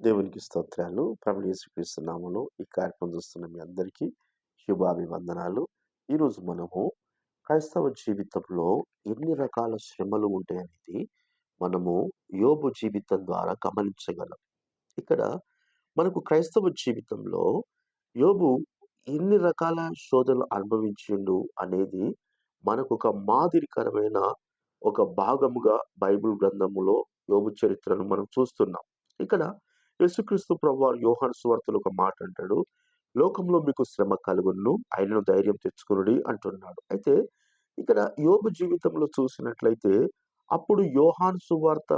దేవునికి స్తోత్రాలు. ప్రభు యేసుక్రీస్తు ఈ కార్యక్రమం చూస్తున్న మీ అందరికీ శుభాభివందనాలు. ఈరోజు మనము క్రైస్తవ జీవితంలో ఎన్ని రకాల శ్రమలు ఉంటాయనేది మనము యోబు జీవితం ద్వారా గమనించగలం. ఇక్కడ మనకు క్రైస్తవ జీవితంలో యోబు ఎన్ని రకాల శోధనలు అనుభవించిండు అనేది మనకు ఒక మాదిరికరమైన ఒక భాగముగా బైబిల్ గ్రంథములో యోబు చరిత్రను మనం చూస్తున్నాం. ఇక్కడ యేసుక్రీస్తు ప్రభు యోహాను సువార్తలు ఒక మాట అంటాడు లోకంలో మీకు శ్రమ కలుగును ఆయనను ధైర్యం తెచ్చుకునుడి అంటున్నాడు. అయితే ఇక్కడ యోగు జీవితంలో చూసినట్లయితే అప్పుడు యోహాన్ సువార్త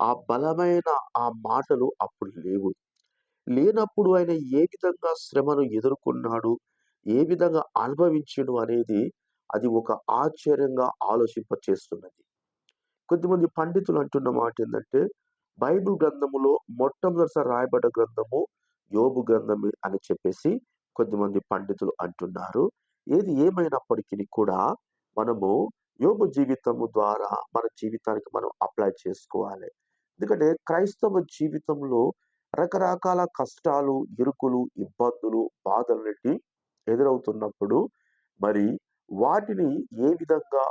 ఆ బలమైన ఆ మాటలు అప్పుడు లేవు. లేనప్పుడు ఆయన ఏ విధంగా శ్రమను ఎదుర్కొన్నాడు ఏ విధంగా అనుభవించడు అనేది అది ఒక ఆశ్చర్యంగా ఆలోచింప చేస్తున్నది కొద్దిమంది పండితులు అంటున్న మాట ఏంటంటే బైబిల్ గ్రంథములో మొట్టమొదటిసారి రాయబడ్డ గ్రంథము యోబు గ్రంథమే అని చెప్పేసి కొద్దిమంది పండితులు అంటున్నారు. ఏది ఏమైనప్పటికీ కూడా మనము యోగు జీవితము ద్వారా మన జీవితానికి మనం అప్లై చేసుకోవాలి. ఎందుకంటే క్రైస్తవ జీవితంలో రకరకాల కష్టాలు ఇరుకులు ఇబ్బందులు బాధలన్నిటి ఎదురవుతున్నప్పుడు మరి వాటిని ఏ విధంగా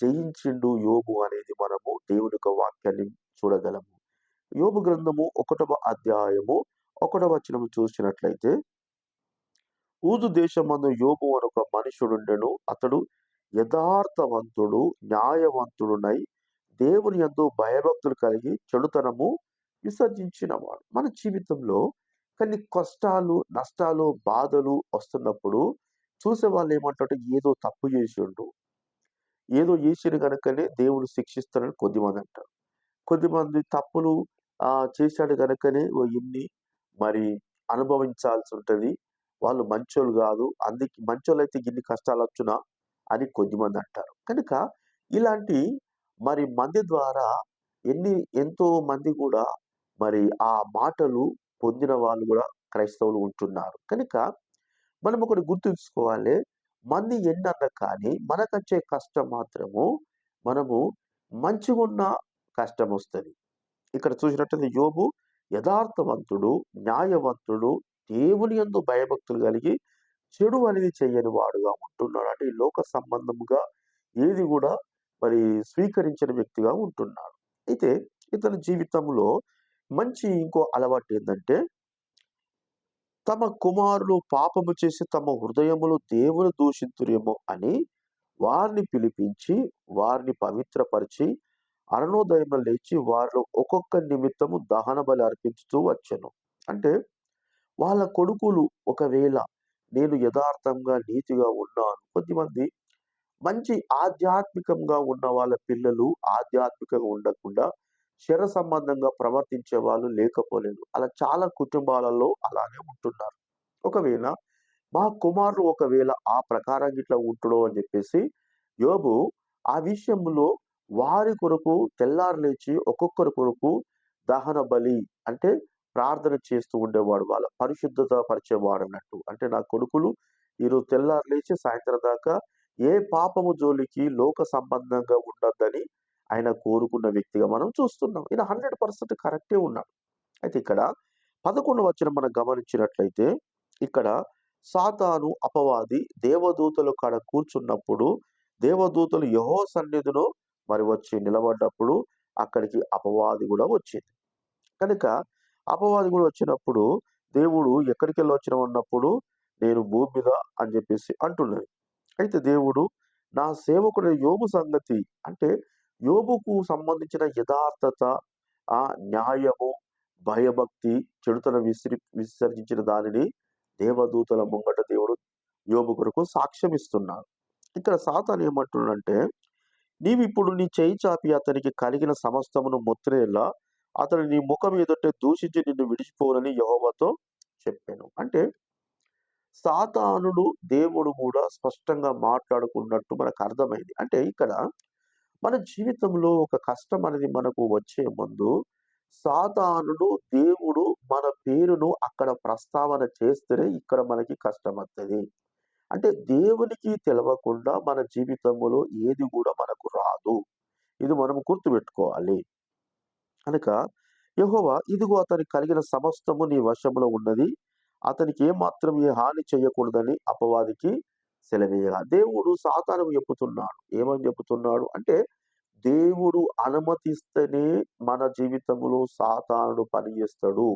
జయించిండు యోగు అనేది మనము దేవుని యొక్క వాక్యాన్ని చూడగలము? యోబు గ్రంథము ఒకటవ అధ్యాయము ఒకటవ వచనము చూసినట్లయితే ఊదు దేశమందు యోబు అనొక మనుషుడుండెను అతడు యథార్థవంతుడు న్యాయవంతుడునై దేవుని ఎందు భయభక్తులు కలిగి చెడుతనము విసర్జించినవాడు. మన జీవితంలో కొన్ని కష్టాలు నష్టాలు బాధలు వస్తున్నప్పుడు చూసే వాళ్ళు ఏమంటారు ఏదో తప్పు చేసిండు. ఏదో చేసిన కనుకనే దేవుడు శిక్షిస్తారని కొద్దిమంది అంటారు. కొద్దిమంది తప్పులు చేశాడు కనుకనే ఓ ఇన్ని మరి అనుభవించాల్సి ఉంటుంది. వాళ్ళు మంచోళ్ళు కాదు. అందుకే మంచోళ్ళు అయితే ఇన్ని కష్టాలు వచ్చునా అని కొద్దిమంది అంటారు. కనుక ఇలాంటి మరి మంది ద్వారా ఎన్ని ఎంతో మంది కూడా మరి ఆ మాటలు పొందిన వాళ్ళు కూడా క్రైస్తవులు ఉంటున్నారు. కనుక మనం ఒకటి గుర్తుంచుకోవాలి మంది ఎన్నన్న కానీ మనకొచ్చే కష్టం మాత్రము మనము మంచిగా ఉన్న కష్టం వస్తుంది ఇక్కడ చూసినట్లయితే యోబు యథార్థవంతుడు న్యాయవంతుడు దేవుని యందు భయభక్తులు కలిగి చెడు అనేది చేయని వాడుగా ఉంటున్నాడు. అంటే ఈ లోక సంబంధముగా ఏది కూడా మరి స్వీకరించిన వ్యక్తిగా ఉంటున్నాడు. అయితే ఇతని జీవితంలో మంచి ఇంకో అలవాటు ఏంటంటే తమ కుమారులు పాపము చేసి తమ హృదయములు దేవుని దూషితురేమో అని వారిని పిలిపించి వారిని పవిత్రపరిచి అరుణోదయం లేచి వారిలో ఒక్కొక్క నిమిత్తము దహన బలి అర్పించుతూ వచ్చాను. అంటే వాళ్ళ కొడుకులు ఒకవేళ నేను యథార్థంగా నీతిగా ఉన్నాను. కొద్దిమంది మంచి ఆధ్యాత్మికంగా ఉన్న వాళ్ళ పిల్లలు ఆధ్యాత్మికంగా ఉండకుండా శర సంబంధంగా ప్రవర్తించే వాళ్ళు లేకపోలేదు. అలా చాలా కుటుంబాలలో అలానే ఉంటున్నారు. ఒకవేళ మా కుమారుడు ఒకవేళ ఆ ప్రకారం ఇట్లా ఉంటుడో అని చెప్పేసి యోబు ఆ విషయంలో వారి కొరకు తెల్లారు లేచి ఒక్కొక్కరి కొరకు దహన బలి అంటే ప్రార్థన చేస్తూ ఉండేవాడు వాళ్ళ పరిశుద్ధత పరిచేవాడు అన్నట్టు. అంటే నా కొడుకులు ఈరోజు తెల్లారు లేచి సాయంత్రం దాకా ఏ పాపము జోలికి లోక సంబంధంగా ఉండొద్దని ఆయన కోరుకున్న వ్యక్తిగా మనం చూస్తున్నాం. ఇది హండ్రెడ్ పర్సెంట్ కరెక్టే ఉన్నాడు. అయితే ఇక్కడ పదకొండు వచ్చిన మనం గమనించినట్లయితే ఇక్కడ సాతాను అపవాది దేవదూతలు కాడ కూర్చున్నప్పుడు దేవదూతలు యహో సన్నిధిలో మరి వచ్చి నిలబడ్డప్పుడు అక్కడికి అపవాది కూడా వచ్చింది. కనుక అపవాది కూడా వచ్చినప్పుడు దేవుడు ఎక్కడికి వెళ్ళి వచ్చిన ఉన్నప్పుడు నేను భూమి మీద అని చెప్పేసి అంటున్నది. అయితే దేవుడు నా సేవకుడు యోబు సంగతి అంటే యోబుకు సంబంధించిన యథార్థత ఆ న్యాయము భయభక్తి చెడుతన విసిరి విసర్జించిన దానిని దేవదూతల ముంగట దేవుడు యోబు కొరకు సాక్ష్యం ఇస్తున్నాడు ఇక్కడ సాతాన్ ఏమంటున్నాడంటే నీవిప్పుడు నీ చేయి చాపి అతనికి కలిగిన సమస్తమును మొత్తినేలా అతను నీ ముఖం ఎదుటే దూషించి నిన్ను విడిచిపోనని యహోవతో చెప్పాను. అంటే సాతానుడు దేవుడు కూడా స్పష్టంగా మాట్లాడుకున్నట్టు మనకు అర్థమైంది. అంటే ఇక్కడ మన జీవితంలో ఒక కష్టం అనేది మనకు వచ్చే ముందు సాతానుడు దేవుడు మన పేరును అక్కడ ప్రస్తావన చేస్తేనే ఇక్కడ మనకి కష్టం వస్తుంది అంటే దేవునికి తెలవకుండా మన జీవితంలో ఏది కూడా మనకు రాదు. ఇది మనం గుర్తుపెట్టుకోవాలి. కనుక యహోవా ఇదిగో అతనికి కలిగిన సమస్తము నీ వశంలో ఉన్నది. అతనికి ఏమాత్రం ఏ హాని చేయకూడదని అపవాదికి సెలవేయగా దేవుడు సాతానం చెప్పుతున్నాడు ఏమని చెప్పుతున్నాడు అంటే దేవుడు అనుమతిస్తేనే మన జీవితంలో సాతానుడు పనిచేస్తాడు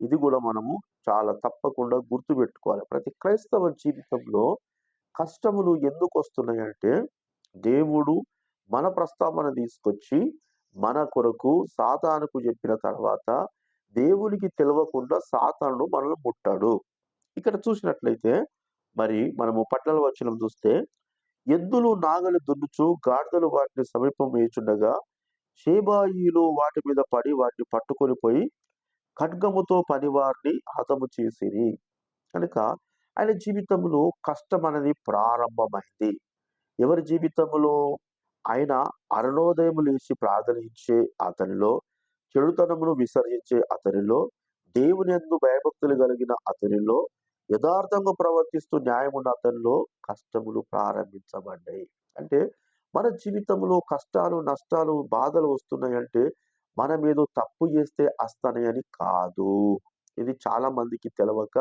ఇది కూడా మనము చాలా తప్పకుండా గుర్తుపెట్టుకోవాలి. ప్రతి క్రైస్తవ జీవితంలో కష్టములు ఎందుకు వస్తున్నాయంటే దేవుడు మన ప్రస్తావన తీసుకొచ్చి మన కొరకు సాతానుకు చెప్పిన తర్వాత దేవునికి తెలియకుండా సాతాను మనల్ని ముట్టాడు. ఇక్కడ చూసినట్లయితే మరి మనము పట్టణ వచనం చూస్తే ఎద్దులు నాగలి దున్నుచు గాడిదలు వాటిని సమీపం వేచుండగా షేబాయిలు వాటి మీద పడి వాటిని పట్టుకొని పోయి ఖడ్గముతో పనివారిని హతము చేసిరి. కనుక ఆయన జీవితంలో కష్టం అనేది ప్రారంభమైంది. ఎవరి జీవితంలో ఆయన అరుణోదయం లేచి ప్రార్థనించే అతనిలో చెడుతనమును విసర్జించే అతనిలో దేవుని ఎందు భయభక్తులు కలిగిన అతనిలో యథార్థంగా ప్రవర్తిస్తూ న్యాయం ఉన్న అతనిలో కష్టములు ప్రారంభించబడ్డాయి. అంటే మన జీవితంలో కష్టాలు నష్టాలు బాధలు వస్తున్నాయంటే మనం ఏదో తప్పు చేస్తే వస్తాయని కాదు. ఇది చాలా మందికి తెలవక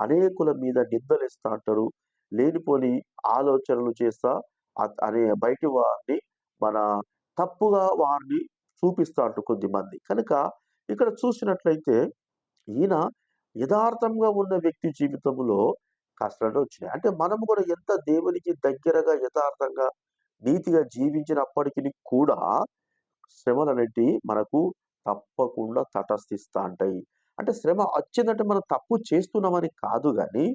అనేకుల మీద నిందలు ఇస్తా అంటారు. లేనిపోని ఆలోచనలు చేస్తా అ- అనే బయటి వారిని మన తప్పుగా వారిని చూపిస్తా అంటారు కొద్దిమంది. కనుక ఇక్కడ చూసినట్లయితే ఈయన యథార్థంగా ఉన్న వ్యక్తి జీవితంలో కష్టాలు వచ్చినాయి. అంటే మనం కూడా ఎంత దేవునికి దగ్గరగా యథార్థంగా నీతిగా జీవించినప్పటికీ కూడా శ్రమలు అనేటివి మనకు తప్పకుండా తటస్థిస్తా ఉంటాయి. అంటే శ్రమ వచ్చిందంటే మనం తప్పు చేస్తున్నామని కాదు కానీ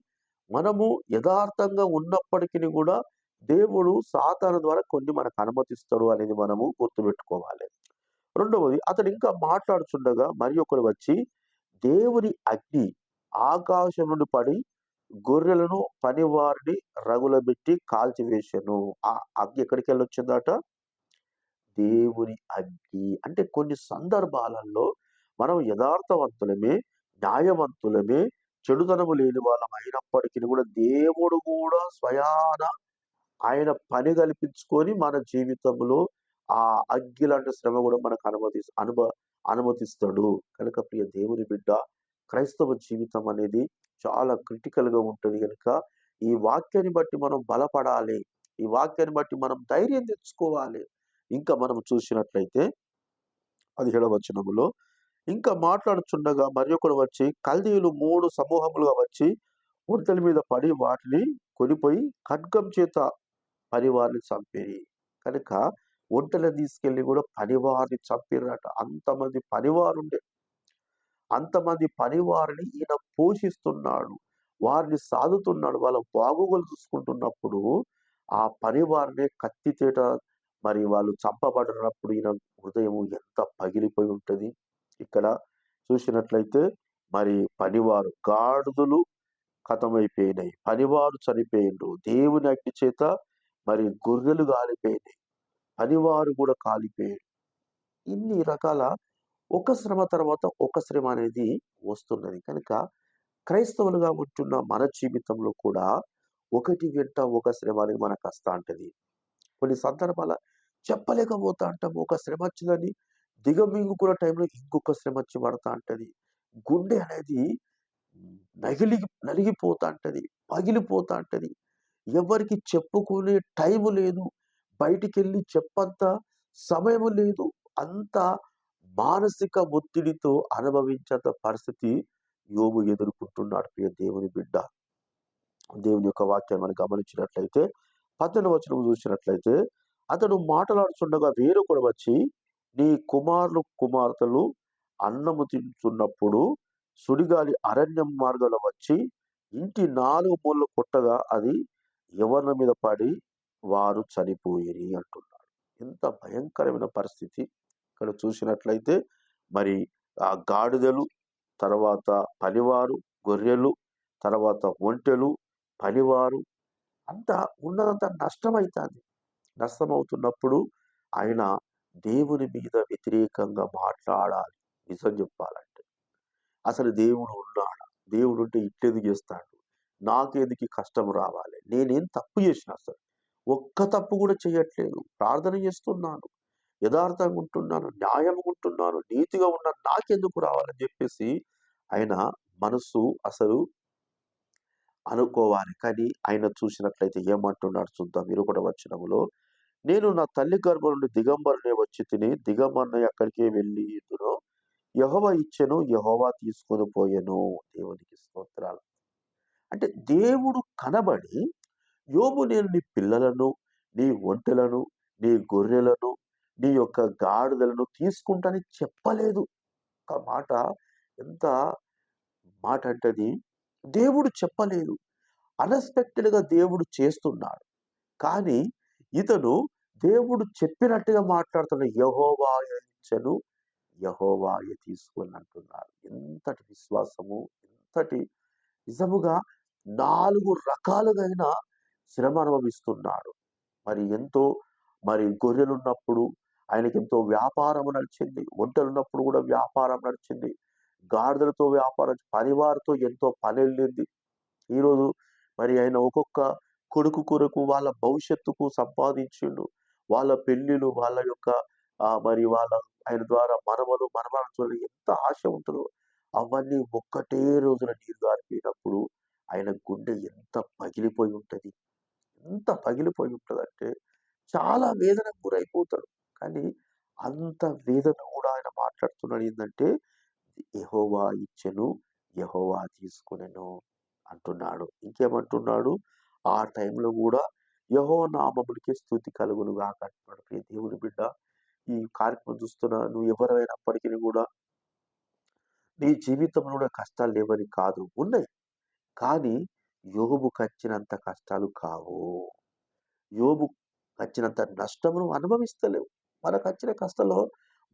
మనము యథార్థంగా ఉన్నప్పటికీ కూడా దేవుడు సాతాన ద్వారా కొన్ని మనకు అనుమతిస్తాడు అనేది మనము గుర్తుపెట్టుకోవాలి. రెండవది అతడు ఇంకా మాట్లాడుచుండగా మరి ఒకరు వచ్చి దేవుని అగ్ని ఆకాశం నుండి పడి గొర్రెలను పనివారిని రగులబెట్టి కాల్చివేశాను. ఆ అగ్ని ఎక్కడికి వెళ్ళొచ్చిందట దేవుని అగ్గి అంటే కొన్ని సందర్భాలలో మనం యథార్థవంతులమే న్యాయవంతులమే చెడుతనము లేని వాళ్ళం అయినప్పటికీ కూడా దేవుడు కూడా స్వయాన ఆయన పని కల్పించుకొని మన జీవితంలో ఆ అగ్గి లాంటి శ్రమ కూడా మనకు అనుమతి అనుభ అనుమతిస్తాడు. కనుక ప్రియ దేవుని బిడ్డ క్రైస్తవ జీవితం అనేది చాలా క్రిటికల్గా ఉంటుంది కనుక ఈ వాక్యాన్ని బట్టి మనం బలపడాలి. ఈ వాక్యాన్ని బట్టి మనం ధైర్యం తెచ్చుకోవాలి. ఇంకా మనం చూసినట్లయితే పదిహేడవ వచనములో ఇంకా మాట్లాడుచుండగా మరి ఒకడు వచ్చి కల్దీయులు మూడు సమూహములుగా వచ్చి ఒంటల మీద పడి వాటిని కొనిపోయి ఖడ్గం చేత పనివారిని చంపేరి. కనుక ఒంటెలను తీసుకెళ్ళి కూడా పనివారిని చంపిరట అంతమంది పనివారుండే. అంతమంది పనివారిని ఈయన పోషిస్తున్నాడు. వారిని సాదుతున్నాడు. వాళ్ళ బాగోగులు చూసుకుంటున్నప్పుడు ఆ పనివారిని కత్తితేట మరి వాళ్ళు చంపబడినప్పుడు ఈయన హృదయం ఎంత పగిలిపోయి ఉంటుంది. ఇక్కడ చూసినట్లయితే మరి పనివారు గాడుదులు ఖతమైపోయినాయి పనివారు చనిపోయిండ్రు. దేవుని అగ్ని చేత మరి గొర్రెలు కాలిపోయినాయి. పనివారు కూడా కాలిపోయాడు ఇన్ని రకాల ఒక శ్రమ తర్వాత ఒక శ్రమ అనేది వస్తున్నది. కనుక క్రైస్తవులుగా ఉంటున్న మన జీవితంలో కూడా ఒకటి వెంట ఒక శ్రమ అనేది మనకు వస్తా ఉంటుంది. కొన్ని సందర్భాల చెప్పలేకపోతా అంటాం. ఒక శ్రమ వచ్చిందని దిగమింగుకున్న టైంలో ఇంకొక శ్రమ వచ్చి పడతా అంటది. గుండె అనేది నగిలి నలిగిపోతా అంటది. పగిలిపోతా అంటది. ఎవరికి చెప్పుకునే టైం లేదు. బయటికి వెళ్ళి చెప్పంత సమయం లేదు. అంత మానసిక ఒత్తిడితో అనుభవించేంత పరిస్థితి యోగు ఎదుర్కొంటున్నాడు. ప్రియ దేవుని బిడ్డ. దేవుని యొక్క వాక్యాన్ని మనం గమనించినట్లయితే పద్దెనిమిది వచనం చూసినట్లయితే అతడు మాట్లాడుచుండగా వేరొకడు వచ్చి నీ కుమారులు కుమార్తెలు అన్నము తింటున్నప్పుడు సుడిగాలి అరణ్యం మార్గంలో వచ్చి ఇంటి నాలుగు మూలలు కొట్టగా అది ఎవరి మీద పడి వారు చనిపోయిరి అంటున్నాడు. ఎంత భయంకరమైన పరిస్థితి. ఇక్కడ చూసినట్లయితే మరి ఆ గాడిదలు తర్వాత పనివారు గొర్రెలు తర్వాత ఒంటెలు పనివారు అంతా ఉన్నదంతా నష్టమవుతుంది నష్టమవుతున్నప్పుడు ఆయన దేవుని మీద వ్యతిరేకంగా మాట్లాడాలి. నిజం చెప్పాలంటే. అసలు దేవుడు ఉన్నాడా? దేవుడు ఉంటే ఇట్లెందుకు చేస్తాడు? నాకెందుకు కష్టం రావాలి? నేనేం తప్పు చేసిన అసలు ఒక్క తప్పు కూడా చేయట్లేదు. ప్రార్థన చేస్తున్నాను. యథార్థంగా ఉంటున్నాను. న్యాయంగా ఉంటున్నాను. నీతిగా ఉన్న నాకెందుకు రావాలని చెప్పేసి ఆయన మనసు అసలు అనుకోవాలి. కానీ ఆయన చూసినట్లయితే ఏమంటున్నాడు చూద్దాం. మీరు కూడా వచ్చినములో నేను నా తల్లి గర్భం నుండి దిగంబరునే వచ్చి తిని దిగంబరుని ఎక్కడికే వెళ్ళి ఇద్దునో యహోవ ఇచ్చెను యహోవా తీసుకొని పోయెను. దేవునికి స్తోత్రాలు. అంటే దేవుడు కనబడి యోబు నేను నీ పిల్లలను నీ ఒంటెలను నీ గొర్రెలను నీ యొక్క గాడిదలను తీసుకుంటానని చెప్పలేదు. ఒక మాట ఎంత మాట అంటది? దేవుడు చెప్పలేదు. అన్ఎక్స్పెక్టెడ్గా దేవుడు చేస్తున్నాడు. కానీ ఇతను దేవుడు చెప్పినట్టుగా మాట్లాడుతున్న యహోవాయను యహోవాయ తీసుకొని అంటున్నారు ఎంతటి విశ్వాసము ఎంతటి నిజముగా నాలుగు రకాలుగైన శ్రమ అనుభవిస్తున్నాడు. మరి ఎంతో మరి గొర్రెలు ఉన్నప్పుడు ఆయనకి ఎంతో వ్యాపారం నడిచింది ఒంటలు ఉన్నప్పుడు కూడా వ్యాపారం నడిచింది గాడిదలతో వ్యాపారం పరివారితో ఎంతో పని వెళ్ళింది. ఈరోజు మరి ఆయన ఒక్కొక్క కొడుకు కొరకు వాళ్ళ భవిష్యత్తుకు సంపాదించిండు. వాళ్ళ పెళ్ళిళ్ళు వాళ్ళ యొక్క మరి వాళ్ళ ఆయన ద్వారా మనవలు మనమలు ఎంత ఆశ ఉంటుందో అవన్నీ ఒక్కటే రోజున నీరు గారిపోయినప్పుడు ఆయన గుండె ఎంత పగిలిపోయి ఉంటుంది. ఎంత పగిలిపోయి ఉంటదంటే చాలా వేదన గురైపోతాడు. కానీ అంత వేదన కూడా ఆయన మాట్లాడుతున్నాడు ఏంటంటే యహోవా ఇచ్చెను యహోవా తీసుకునేను అంటున్నాడు. ఇంకేమంటున్నాడు? ఆ టైంలో కూడా యహో నామముడికి స్థుతి కలుగును గాక అంటున్నాడు. ప్రియ దేవుని బిడ్డ ఈ కార్యక్రమం చూస్తున్నా నువ్వు ఎవరైనప్పటికీ కూడా నీ జీవితంలో కూడా కష్టాలు లేవని కాదు ఉన్నాయి. కానీ యోబుకు వచ్చినంత కష్టాలు కావు. యోబు వచ్చినంత నష్టమును అనుభవిస్తలేవు. మనకు వచ్చిన కష్టంలో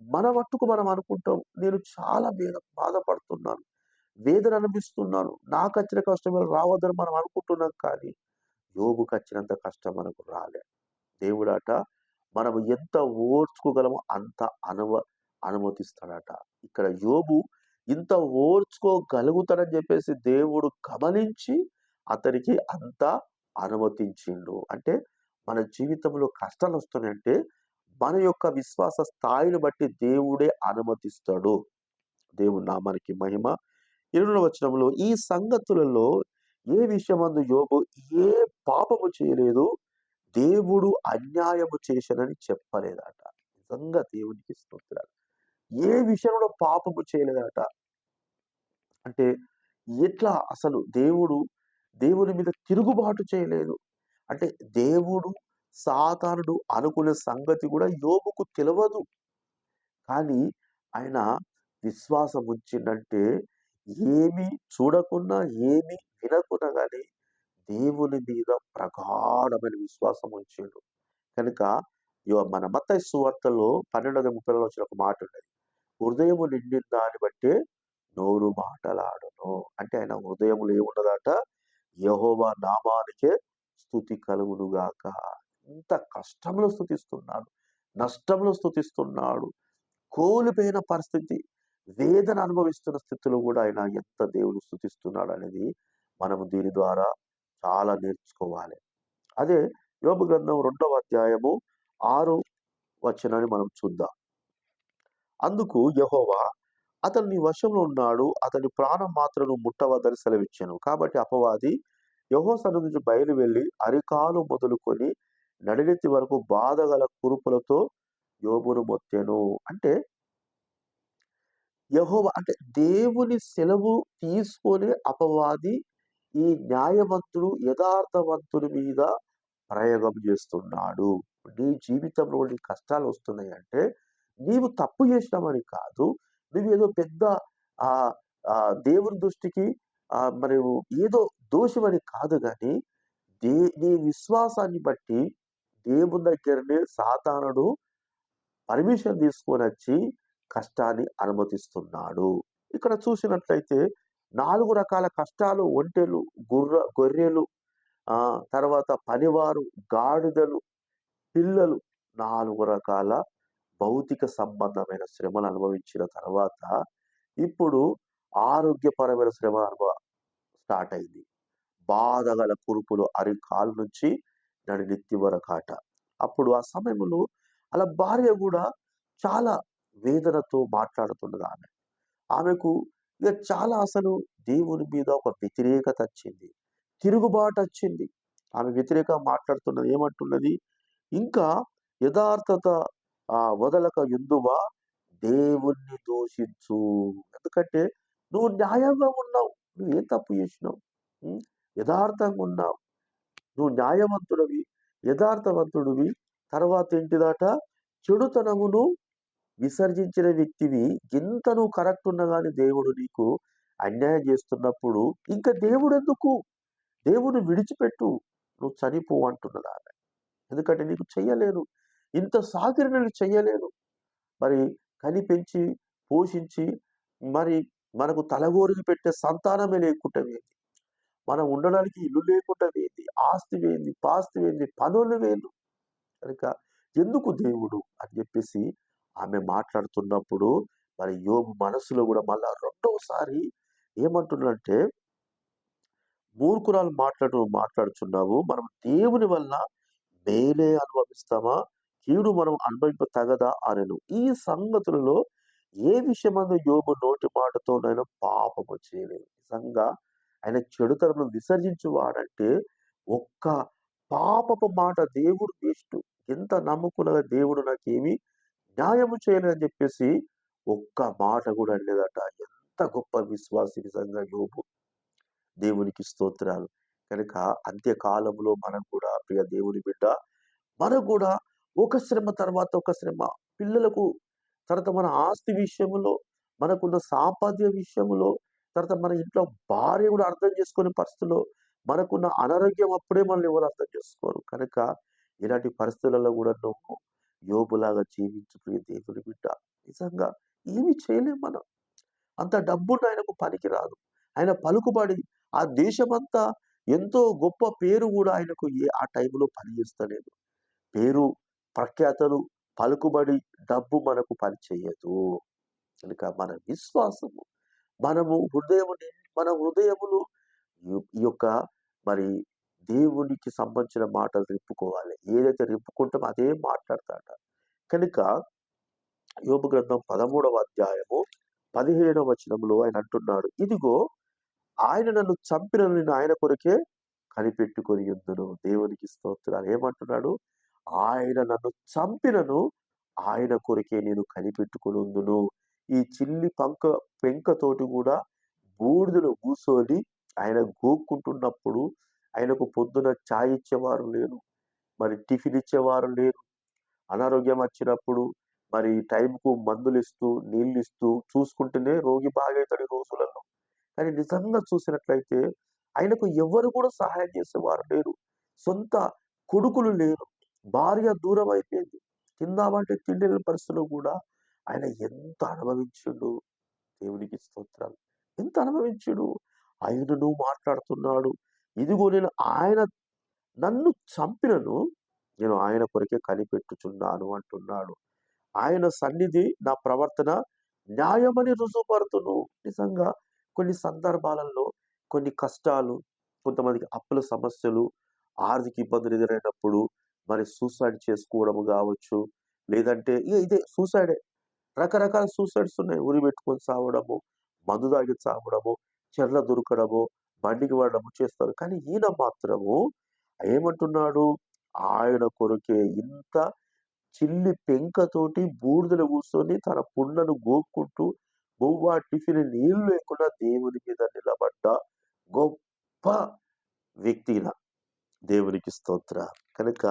మన మట్టుకు మనం అనుకుంటాం నేను చాలా వేద బాధపడుతున్నాను వేదన అనిపిస్తున్నాను నాకు వచ్చిన కష్టం రావద్దని మనం అనుకుంటున్నాం కానీ యోబుకు వచ్చినంత కష్టం మనకు రాలే. దేవుడట మనం ఎంత ఓర్చుకోగలమో అంత అనువ అనుమతిస్తాడట. ఇక్కడ యోబు ఇంత ఓర్చుకోగలుగుతాడని చెప్పేసి దేవుడు గమనించి అతనికి అంత అనుమతించిండు. అంటే మన జీవితంలో కష్టాలు వస్తున్నాయంటే మన యొక్క విశ్వాస స్థాయిని బట్టి దేవుడే అనుమతిస్తాడు. దేవుడు నామానికి మహిమ. ఇరవై వచనంలో ఈ సంగతులలో ఏ విషయమందు యోబు ఏ పాపము చేయలేదు దేవుడు అన్యాయము చేశానని చెప్పలేదట. నిజంగా దేవునికి స్తోత్రాలు. ఏ విషయంలో పాపము చేయలేదట? అంటే ఎట్లా అసలు దేవుడు దేవుని మీద తిరుగుబాటు చేయలేదు? అంటే దేవుడు సాతానుడు అనుకునే సంగతి కూడా యోబుకు తెలియదు కానీ ఆయన విశ్వాసం ఉంచిందంటే ఏమి చూడకుండా ఏమి వినకుండా కానీ దేవుని మీద ప్రగాఢమైన విశ్వాసం ఉంచిండు. కనుక మన మత సువార్తలో పన్నెండు ముప్పై వచ్చిన ఒక మాట ఉండేది హృదయము నిండిన దాన్ని బట్టే నోరు మాటలాడను. అంటే ఆయన హృదయములో ఏముండదట? యహోవా నామానికే స్థుతి కలుగునుగాక ఇంత కష్టంలో స్థుతిస్తున్నాడు. నష్టంలో స్థుతిస్తున్నాడు. కోల్పోయిన పరిస్థితి వేదన అనుభవిస్తున్న స్థితిలో కూడా ఆయన ఎంత దేవుని స్థుతిస్తున్నాడు అనేది మనము దీని ద్వారా చాలా నేర్చుకోవాలి. అదే యోగ గ్రంథం రెండవ అధ్యాయము ఆరు వచనాన్ని మనం చూద్దాం. అందుకు యహోవా అతని వశంలో ఉన్నాడు అతని ప్రాణం మాత్రం ముట్టవద్దని సెలవిచ్చాను. కాబట్టి అపవాది యహో సన్నిధి నుంచి బయలు వెళ్ళి అరికాలు మొదలుకొని నడినెత్తి వరకు బాధగల కురుపులతో యోబును మొత్తెను. అంటే యహోవ అంటే దేవుని సెలవు తీసుకొని అపవాది ఈ న్యాయవంతుడు యథార్థవంతుడి మీద ప్రయోగం చేస్తున్నాడు. నీ జీవితంలో నీ కష్టాలు వస్తున్నాయి అంటే నీవు తప్పు చేసినామని కాదు. నువ్వు ఏదో పెద్ద ఆ ఆ దేవుని దృష్టికి ఆ మరి ఏదో దోషమని కాదు కానీ దే నీ విశ్వాసాన్ని బట్టి దేవుని దగ్గరనే సాతానుడు పర్మిషన్ తీసుకొని వచ్చి కష్టాన్ని అనుమతిస్తున్నాడు. ఇక్కడ చూసినట్లయితే నాలుగు రకాల కష్టాలు ఒంటెలు గుర్ర గొర్రెలు ఆ తర్వాత పనివారు గాడిదలు పిల్లలు నాలుగు రకాల భౌతిక సంబంధమైన శ్రమలు అనుభవించిన తర్వాత ఇప్పుడు ఆరోగ్యపరమైన శ్రమ అనుభవ స్టార్ట్ అయింది. బాధగల కురుపులు అరికాలు నుంచి నడి నెత్తి వరకాట. అప్పుడు ఆ సమయంలో అలా భార్య కూడా చాలా వేదనతో మాట్లాడుతున్నది ఆమె ఆమెకు ఇక చాలా అసలు దేవుని మీద ఒక వ్యతిరేకత వచ్చింది. తిరుగుబాటు వచ్చింది. ఆమె వ్యతిరేక మాట్లాడుతున్నది ఏమంటున్నది? ఇంకా యథార్థత ఆ వదలక ఎందువా? దేవుణ్ణి దూషించు. ఎందుకంటే నువ్వు న్యాయంగా ఉన్నావు. నువ్వు ఏం తప్పు చేసినావు? యథార్థంగా ఉన్నావు. నువ్వు న్యాయవంతుడివి యథార్థవంతుడివి. తర్వాత ఏంటిదాట? చెడుతనమును విసర్జించిన వ్యక్తివి ఎంత నువ్వు కరెక్ట్ ఉన్నా కానీ దేవుడు నీకు అన్యాయం చేస్తున్నప్పుడు ఇంకా దేవుడు ఎందుకు దేవుడు విడిచిపెట్టు. నువ్వు చనిపో అంటున్నది ఆమె. ఎందుకంటే నీకు చెయ్యలేను. ఇంత సాగిరి నేను చెయ్యలేను. మరి కనిపించి పోషించి మరి మనకు తలగోరులు పెట్టే సంతానమే లేకుండా వేంది మనం ఉండడానికి ఇల్లు లేకుండా వేంది ఆస్తి వేంది పాస్తి వేంది పనులు వేలు కనుక ఎందుకు దేవుడు అని చెప్పేసి ఆమె మాట్లాడుతున్నప్పుడు మరి యోబు మనసులో కూడా మళ్ళా రెండవసారి ఏమంటున్నారంటే మూర్ఖురాలు మాట్లాడు మాట్లాడుచున్నావు. మనం దేవుని వల్ల మేలే అనుభవిస్తామా? కీడు మనం అనుభవింప తగదా? అనను. ఈ సంగతులలో ఏ విషయమందు యోబు నోటి మాటతోనైనా పాపము చేయలేదు నిజంగా ఆయన చెడుతనం విసర్జించువాడంటే ఒక్క పాపపు మాట దేవుడు వేస్ట్. ఎంత నమ్ముకున్నగా దేవుడు నాకేమి న్యాయము చేయలేదని చెప్పేసి ఒక్క మాట కూడా అనలేదట. ఎంత గొప్ప విశ్వాసి నిజంగా యోబు. దేవునికి స్తోత్రాలు. కనుక అంత్యకాలంలో మనం కూడా ప్రియ దేవుని బిడ్డ మనకు కూడా ఒక శ్రమ తర్వాత ఒక శ్రమ. పిల్లలకు తర్వాత మన ఆస్తి విషయంలో మనకున్న సాంపాద్య విషయంలో తర్వాత మన ఇంట్లో భార్య కూడా అర్థం చేసుకునే పరిస్థితుల్లో మనకున్న అనారోగ్యం అప్పుడే మనల్ని ఎవరు అర్థం చేసుకోరు. కనుక ఇలాంటి పరిస్థితులలో కూడా నువ్వు యోబులాగా జీవించు ప్రియ దేవుని బిడ్డ. నిజంగా ఏమి చేయలేం మనం. అంత డబ్బున్న ఆయనకు పనికి రాదు ఆయన పలుకుబడి ఆ దేశమంతా ఎంతో గొప్ప పేరు కూడా ఆయనకు ఏ ఆ టైంలో పనిచేస్తలేదు. పేరు ప్రఖ్యాతలు పలుకుబడి డబ్బు మనకు పనిచేయదు కనుక మన విశ్వాసము మనము హృదయముని మన హృదయములు ఈ యొక్క మరి దేవునికి సంబంధించిన మాటలు రిప్పుకోవాలి. ఏదైతే రిప్పుకుంటామో అదే మాట్లాడతాడ కనుక యోగ గ్రంథం పదమూడవ అధ్యాయము పదిహేడవ వచనంలో ఆయన అంటున్నాడు ఇదిగో ఆయన నన్ను చంపిన నేను ఆయన కొరకే కనిపెట్టుకొని ఎందును దేవునికి స్తోత్రాలు. ఏమంటున్నాడు? ఆయన నన్ను చంపినను ఆయన కొరకే నేను కనిపెట్టుకునుందును ఈ చిల్లి పంక పెంకతోటి కూడా బూడిదను కూసోని ఆయన గోక్కుంటున్నప్పుడు ఆయనకు పొద్దున ఛాయ్ ఇచ్చేవారు లేరు. మరి టిఫిన్ ఇచ్చేవారు లేరు. అనారోగ్యం వచ్చినప్పుడు మరి టైంకు మందులు ఇస్తూ నీళ్ళు ఇస్తూ చూసుకుంటేనే రోగి బాగవుతాడు రోజులలో. కానీ నిజంగా చూసినట్లయితే ఆయనకు ఎవరు కూడా సహాయం చేసేవారు లేరు. సొంత కొడుకులు లేరు. భార్య దూరం అయిపోయింది. తిందామంటే తిండి పరిస్థితుల్లో కూడా ఆయన ఎంత అనుభవించుడు? దేవునికి స్తోత్రాలు. ఎంత అనుభవించుడు? ఆయనను మాట్లాడుతున్నాడు. ఇదిగో నేను ఆయన నన్ను చంపినను. నేను ఆయన కొరకే కనిపెట్టుచున్నాను అంటున్నాడు. ఆయన సన్నిధి నా ప్రవర్తన న్యాయమని రుజువుపడుతును నిజంగా కొన్ని సందర్భాలలో కొన్ని కష్టాలు కొంతమందికి అప్పుల సమస్యలు ఆర్థిక ఇబ్బందులు ఎదురైనప్పుడు మరి సూసైడ్ చేసుకోవడం కావచ్చు లేదంటే ఇదే సూసైడే. రకరకాల సూసైడ్స్ ఉన్నాయి. ఉరి పెట్టుకొని చావడము మందు తాగి చావడము చెర్ల దొరకడము బండికి పడడము చేస్తారు కానీ ఈయన మాత్రము ఏమంటున్నాడు? ఆయన కొరకే ఇంత చిల్లి పెంకతోటి బూడిదలు కూర్చొని తన పుండను గోక్కుంటూ బొవ్వ టిఫిన్ నీళ్ళు లేకుండా దేవుని మీద నిలబడ్డ గొప్ప వ్యక్తిన దేవునికి స్తోత్ర. కనుక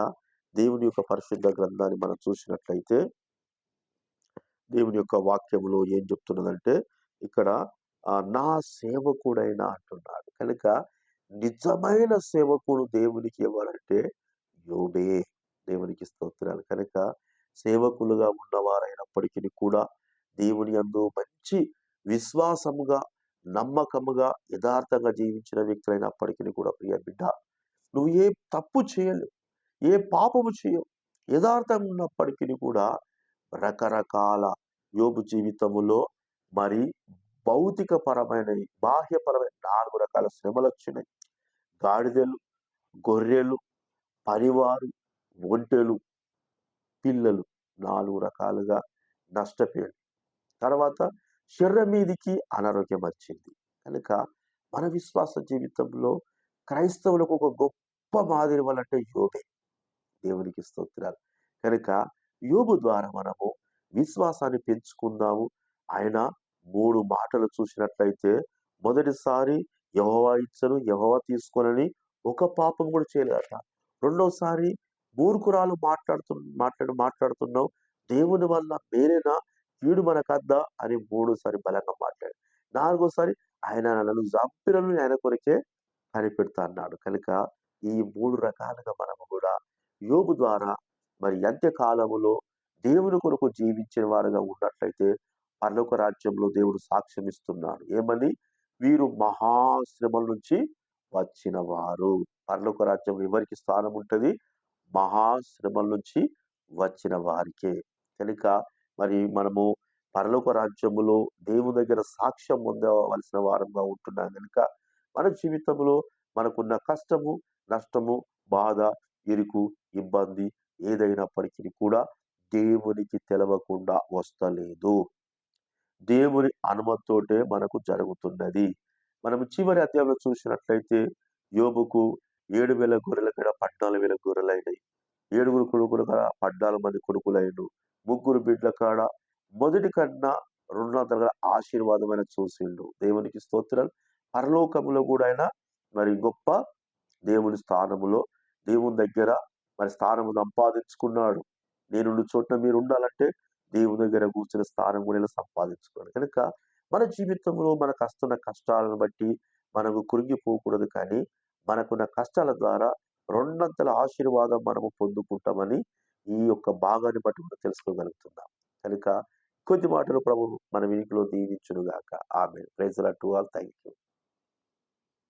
దేవుని యొక్క పరిశుద్ధ గ్రంథాన్ని మనం చూసినట్లయితే దేవుని యొక్క వాక్యములో ఏం చెప్తున్నదంటే ఇక్కడ నా సేవకుడైన అంటున్నాడు. కనుక నిజమైన సేవకుడు దేవునికి ఎవరంటే యోబే దేవునికి స్తోత్రాలు. కనుక సేవకులుగా ఉన్నవారైనప్పటికీ కూడా దేవుని యందు మంచి విశ్వాసముగా నమ్మకముగా యథార్థంగా జీవించిన వ్యక్తులైనప్పటికీ కూడా ప్రియ బిడ్డ నువ్వు ఏ తప్పు చేయలేవు. ఏ పాపము చేయవు. యథార్థంగా ఉన్నప్పటికీ కూడా రకరకాల యోబు జీవితములో మరి భౌతిక పరమైన బాహ్యపరమైన నాలుగు రకాల శ్రమలు వచ్చినాయి గాడిదలు గొర్రెలు పరివారు ఒంటెలు పిల్లలు నాలుగు రకాలుగా నష్టపోయాడు. తర్వాత శరీరం మీదికి అనారోగ్యం వచ్చింది. కనుక మన విశ్వాస జీవితంలో క్రైస్తవులకు ఒక గొప్ప మాదిరి వాళ్ళంటే యోబే. దేవునికి స్తోత్రాలు. కనుక యోబు ద్వారా మనము విశ్వాసాన్ని పెంచుకుందాము. ఆయన మూడు మాటలు చూసినట్లయితే మొదటిసారి యహోవా ఇచ్చను యహోవా తీసుకోనని ఒక పాపం కూడా చేయలేదట. రెండోసారి మూర్ఖురాలు మాట్లాడుతు మాట్లాడు మాట్లాడుతున్నావు. దేవుని వల్ల మేరేనా వీడు మనకద్దా? అని మూడోసారి బలంగా మాట్లాడు. నాలుగోసారి ఆయన నన్ను చంపినను ఆయన కొరికే కనిపెడతా అన్నాడు. కనుక ఈ మూడు రకాలుగా మనము కూడా యోగు ద్వారా మరి అంత్యకాలములో దేవుని కొరకు జీవించిన వారుగా ఉన్నట్లయితే పర్లోక రాజ్యంలో దేవుడు సాక్ష్యం ఇస్తున్నాడు. ఏమని? వీరు మహాశ్రమల నుంచి వచ్చిన వారు పర్లోక రాజ్యం ఎవరికి స్థానం ఉంటుంది? మహాశ్రమల నుంచి వచ్చిన వారికే. కనుక మరి మనము పరలోక రాజ్యములో దేవుని దగ్గర సాక్ష్యం పొందవలసిన వారంగా ఉంటున్నాం కనుక మన జీవితంలో మనకున్న కష్టము నష్టము బాధ ఇరుకు ఇబ్బంది ఏదైనప్పటికీ కూడా దేవునికి తెలవకుండా వస్తలేదు. దేవుని అనుమతితోటే మనకు జరుగుతున్నది. మనం చివరి అధ్యాయంలో చూసినట్లయితే యోబుకు ఏడు వేల గొర్రెల కాడ పద్నాలుగు వేల గొర్రెలైనాయి. ఏడుగురు కొడుకుల కాడ పద్నాలుగు మంది కొడుకులైన ముగ్గురు బిడ్డల కాడ మొదటి కన్నా రెండొందల ఆశీర్వాదమైన చూసిండు. దేవునికి స్తోత్రాలు. పరలోకములో కూడా ఆయన మరి గొప్ప దేవుని స్థానములో దేవుని దగ్గర మరి స్థానము సంపాదించుకున్నాడు. నేను చోట్ల మీరు ఉండాలంటే దేవుని దగ్గర కూర్చున్న స్థానం కూడా సంపాదించుకోవాలి కనుక మన జీవితంలో మనకు వస్తున్న కష్టాలను బట్టి మనకు కురిగిపోకూడదు కానీ మనకున్న కష్టాల ద్వారా రెండంతల ఆశీర్వాదం మనము పొందుకుంటామని ఈ యొక్క భాగాన్ని బట్టి మనం తెలుసుకోగలుగుతున్నాం. కనుక కొద్ది మాటలు ప్రభు మన వినికిలో దీవించునుగాక. ఆమె praise to all. Thank you